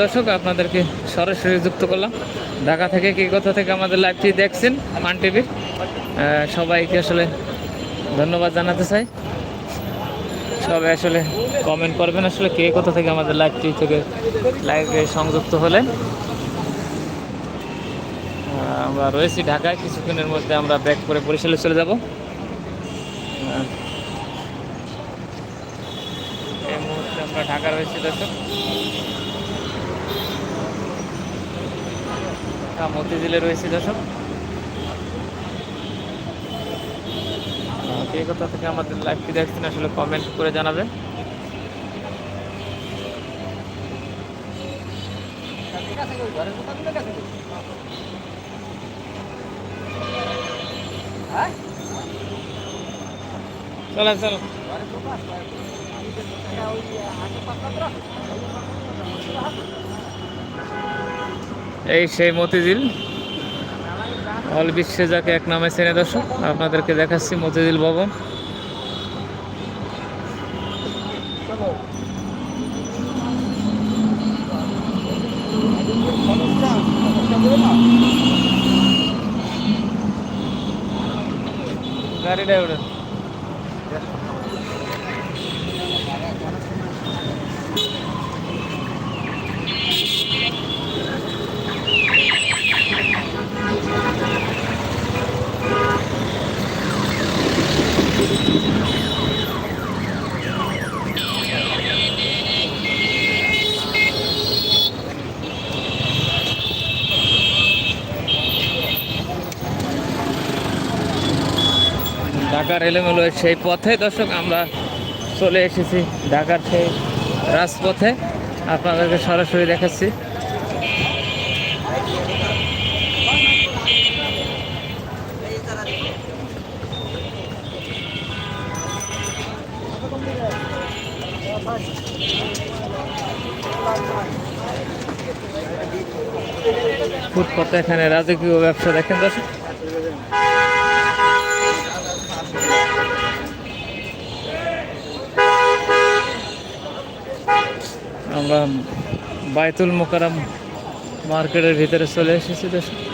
দর্শক, আপনাদেরকে সরাসরি যুক্ত করলাম। ঢাকা থেকে কি, কথা থেকে আমাদের লাইভটি দেখছেন? মান টিভির সবাইকে আসলে ধন্যবাদ জানাতে চাই। সবাই আসলে কমেন্ট করবেন আসলে কে, কোথা থেকে আমাদের লাইভটি থেকে লাইভে সংযুক্ত হলেন। আমরা রয়েছি ঢাকায়। কিছুক্ষণের মধ্যে আমরা ব্যাক করে বরিশালে চলে যাব। এই মুহূর্তে আমরা ঢাকা রয়েছি, দর্শক। ঢাকা মতিঝিলে রয়েছি দর্শক। কে কোথা থেকে আমাদের লাইভটি দেখছেন আসলে কমেন্ট করে জানাবেন। চলো চলো এই সেই মতিঝিল। অল বিশ্বে যাকে এক নামে চেনে দর্শক, আপনাদেরকে দেখাচ্ছি মতিঝিল ভবন। গাড়ি ওটা ঢাকার এলোমেলো সেই পথে দর্শক আমরা চলে এসেছি ঢাকার সেই রাজপথে। আপনাদেরকে সরাসরি দেখাচ্ছি। ফুটপাতে এখানে রাজকীয় ব্যবসা দেখেন দর্শক। আমরা বাইতুল মোকারম মার্কেটের ভিতরে চলে এসেছি দর্শক।